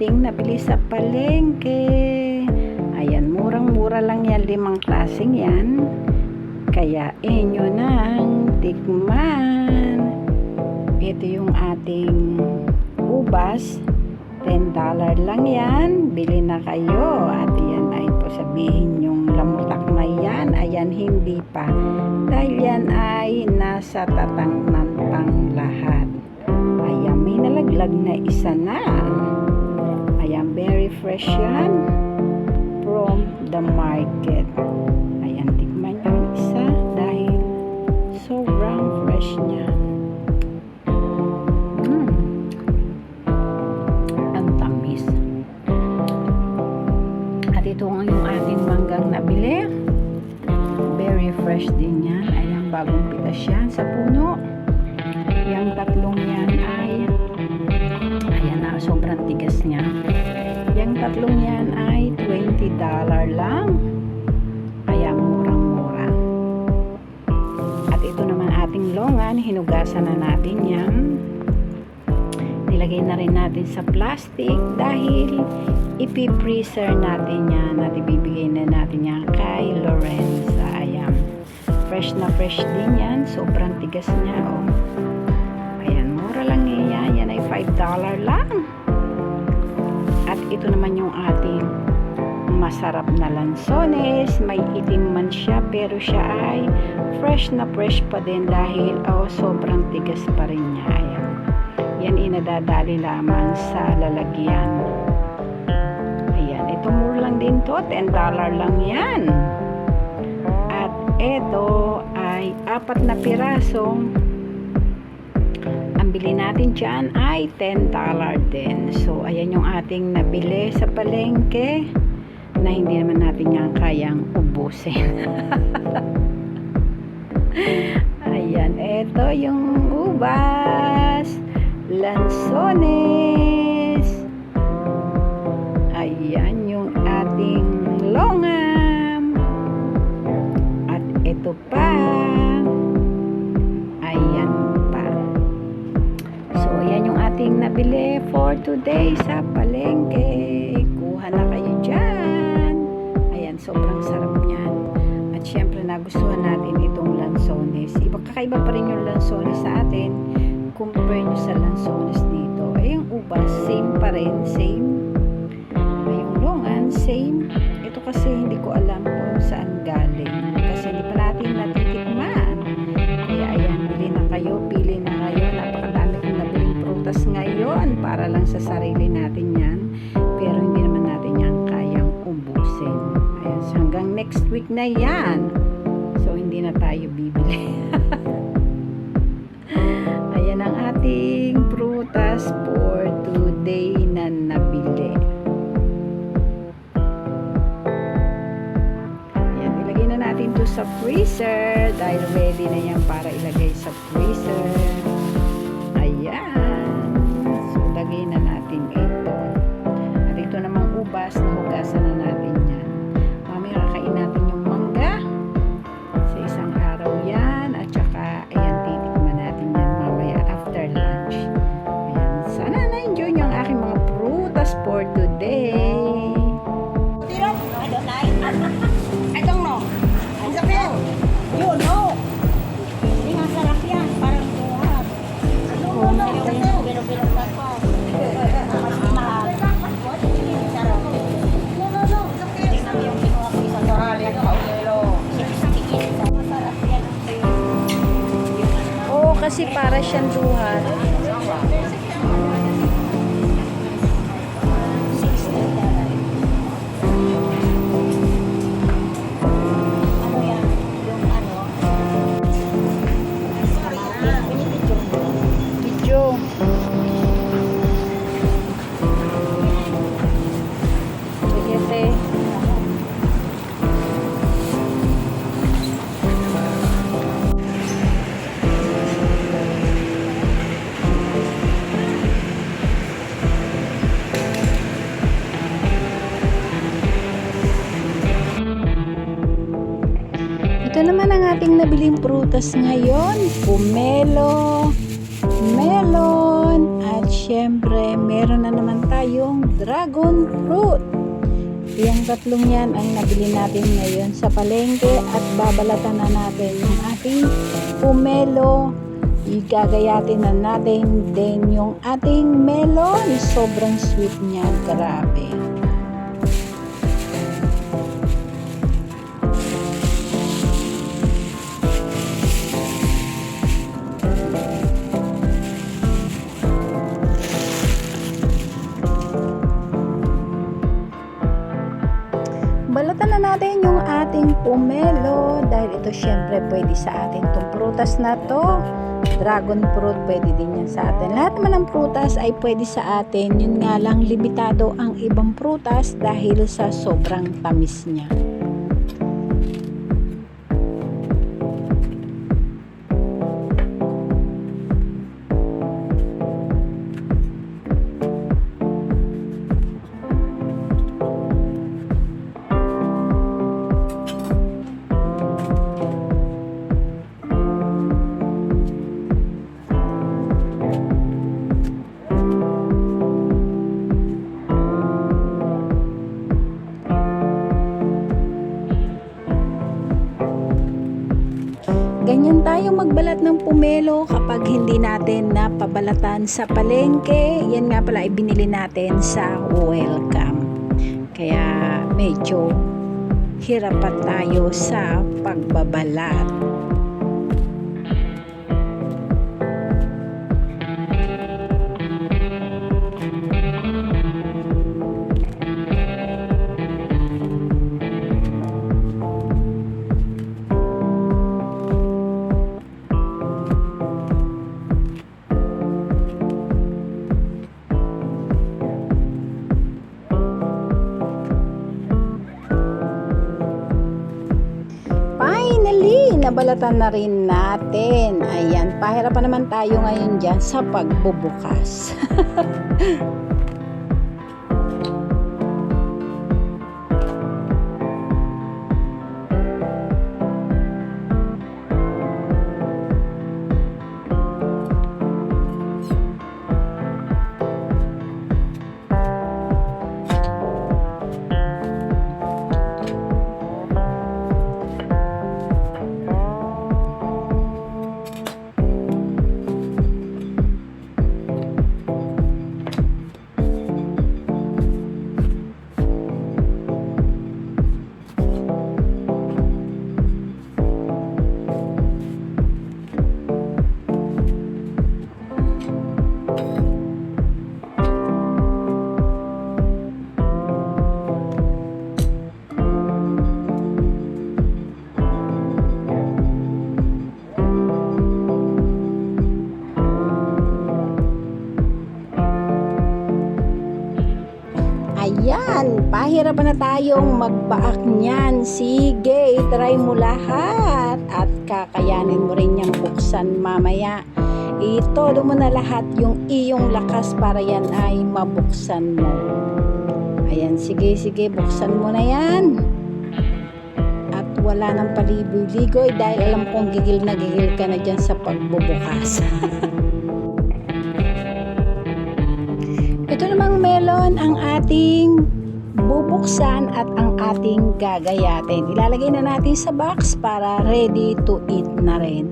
ating nabili sa palengke. Ayan, murang-mura lang yan, limang klaseng yan. Kaya inyo nang tikman. Ito yung ating ubas. $10 lang yan. Bili na kayo. At yan ay po sabihin yung lamutak na yan. Ayan, hindi pa. Dahil yan ay nasa tatangnan pang lahat. Ayan, may nalaglag na isa na. Very fresh yan. From the market. Ayan, tikman nyo yung isa dahil sobrang fresh niya. Mm. Ang tamis. At ito nga yung ating manggang nabili. Very fresh din yan. Ayan, bagong pitas yan sa yan ay $20 lang. Kaya murang-mura. At ito naman ating longan, hinugasan na natin yan. Nilagay na rin natin sa plastic dahil ipipreser natin yan at ibibigay na natin yan kay Lorenza. Ayan. Fresh na fresh din yan. Sobrang tigas niya. Oh. Ayan, mura lang yan. Yan ay $5 lang. Naman yung ating masarap na lansones. May itim man siya pero siya ay fresh na fresh pa din dahil oh, sobrang tigas pa rin niya. Ayan. Yan inadadali lamang sa lalagyan. Ayan, ito mura lang din to. $10 lang yan. At ito ay apat na piraso. Bili natin dyan ay $10 din. So, ayan yung ating nabili sa palengke na hindi naman natin yan kayang ubusin. ayan, ito yung ubas. Lansones. Ayan yung ating longam. At ito pa. Nabili for today sa palengke. Kuha na kayo dyan. Ayan, sobrang sarap niyan. At syempre, nagustuhan natin itong lansones. Iba, kakaiba pa rin yung lansones sa atin. Compare nyo sa lansones dito. Ay, yung ubas, same pa rin. Same. Ay, yung longan, same. Ito kasi hindi ko alam next week na yan. So, hindi na tayo bibili. Ayan ang ating prutas for today na nabili. Ayan, ilagay na natin to sa freezer dahil ready na yan para ilagay sa freezer. Kasi para siyang duhat. Prutas ngayon. Pumelo, melon, at syempre, meron na naman tayong dragon fruit. Yung tatlong yan ang nabili natin ngayon sa palengke at babalatan na natin yung ating pumelo. Igagayatin na natin din yung ating melon. Sobrang sweet niya. Grabe. Pomelo dahil ito syempre pwede sa atin itong prutas na to. Dragon fruit pwede din yan sa atin. Lahat naman ng prutas ay pwede sa atin. Yun nga lang limitado ang ibang prutas dahil sa sobrang tamis niya. Ganyan tayo magbalat ng pumelo kapag hindi natin napabalatan sa palengke. Yan nga pala ibinili natin sa welcome. Kaya medyo hirapan tayo sa pagbabalat. Finally, nabalatan na rin natin. Ayan, pahirapan naman tayo ngayon dyan sa pagbubukas. tayong magbaak niyan. Sige, try mo lahat at kakayanin mo rin niyang buksan mamaya. Itodo mo na lahat yung iyong lakas para yan ay mabuksan mo. Ayan, sige, sige, buksan mo na yan. At wala nang paliboy-ligoy dahil alam kong gigil na gigil ka na dyan sa pagbubukas. Ito namang melon ang ating bubuksan at ang ating gagayatin. Ilalagay na natin sa box para ready to eat na rin.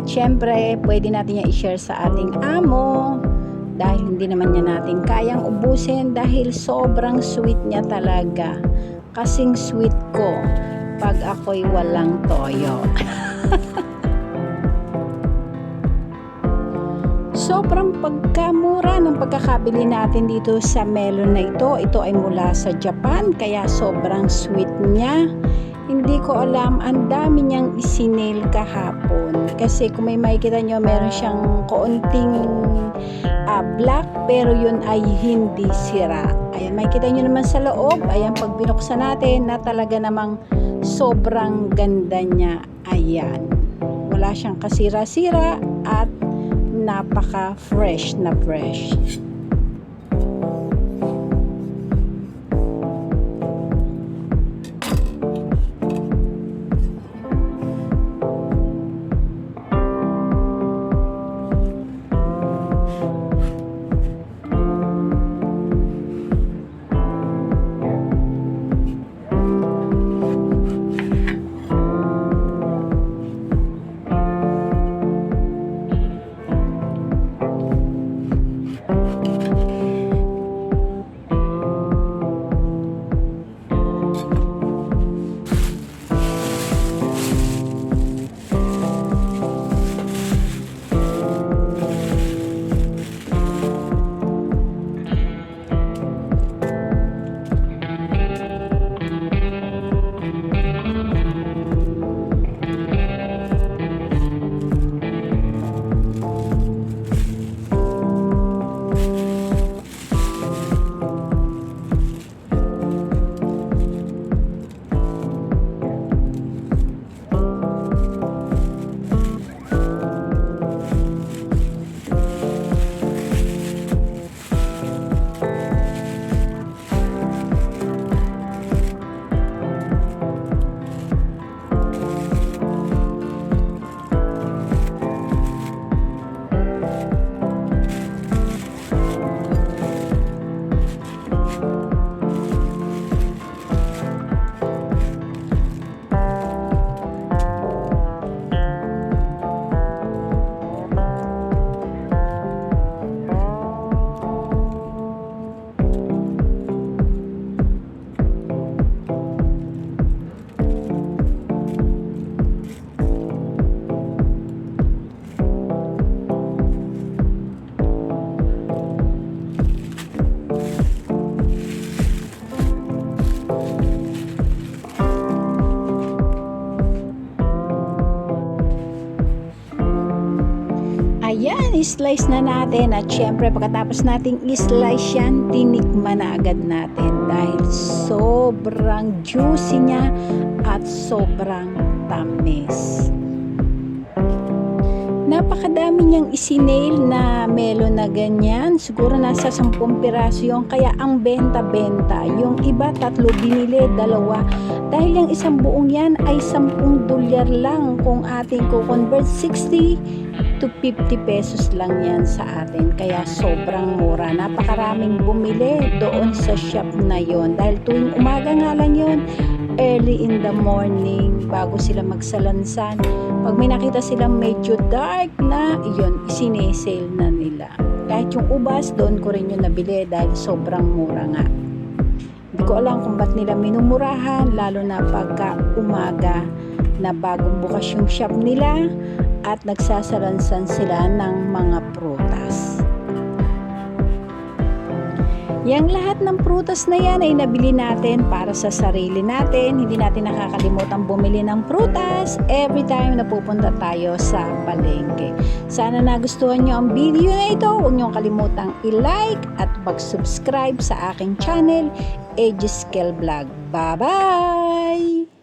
At syempre, pwede natin yan i-share sa ating amo dahil hindi naman niya natin kayang ubusin dahil sobrang sweet niya talaga. Kasing sweet ko pag ako'y walang toyo. Sobrang pagkamura ng pagkakabili natin dito sa melon na ito. Ito ay mula sa Japan kaya sobrang sweet niya. Hindi ko alam, ang dami niyang isinail kahapon. Kasi kung may makikita nyo, meron siyang kaunting ah, black pero yun ay hindi sira. Ayan, makikita nyo naman sa loob. Ayan, pag binuksan natin na talaga namang sobrang ganda niya. Ayan. Wala siyang kasira-sira at napaka fresh na fresh. Ini-slice na natin at syempre pagkatapos nating i-slice yan, tinikman na agad natin dahil sobrang juicy niya at sobrang tamis. Napakadami niyang isinail na melon na ganyan. Siguro nasa 10 piraso yung kaya ang benta-benta. Yung iba tatlo binili, dalawa. Dahil yung isang buong yan ay 10 dolyar lang kung ating ko convert 60 to 50 pesos lang yan sa atin. Kaya sobrang mura. Napakaraming bumili doon sa shop na yon Dahil tuwing umaga nga lang yon early in the morning bago sila magsalansan. Pag may nakita silang medyo dark na, yun, isinesale na nila. Kahit yung ubas, doon ko rin yung nabili dahil sobrang mura nga. Hindi ko alam kung ba't nila minumurahan, lalo na pagka umaga na bagong bukas yung shop nila at nagsasalansan sila ng mga prutas. Yang lahat ng prutas na yan ay nabili natin para sa sarili natin. Hindi natin nakakalimutan bumili ng prutas every time na pupunta tayo sa palengke. Sana nagustuhan nyo ang video na ito. Huwag nyo kalimutang i-like at mag-subscribe sa aking channel, Aegis Vlog. Bye-bye!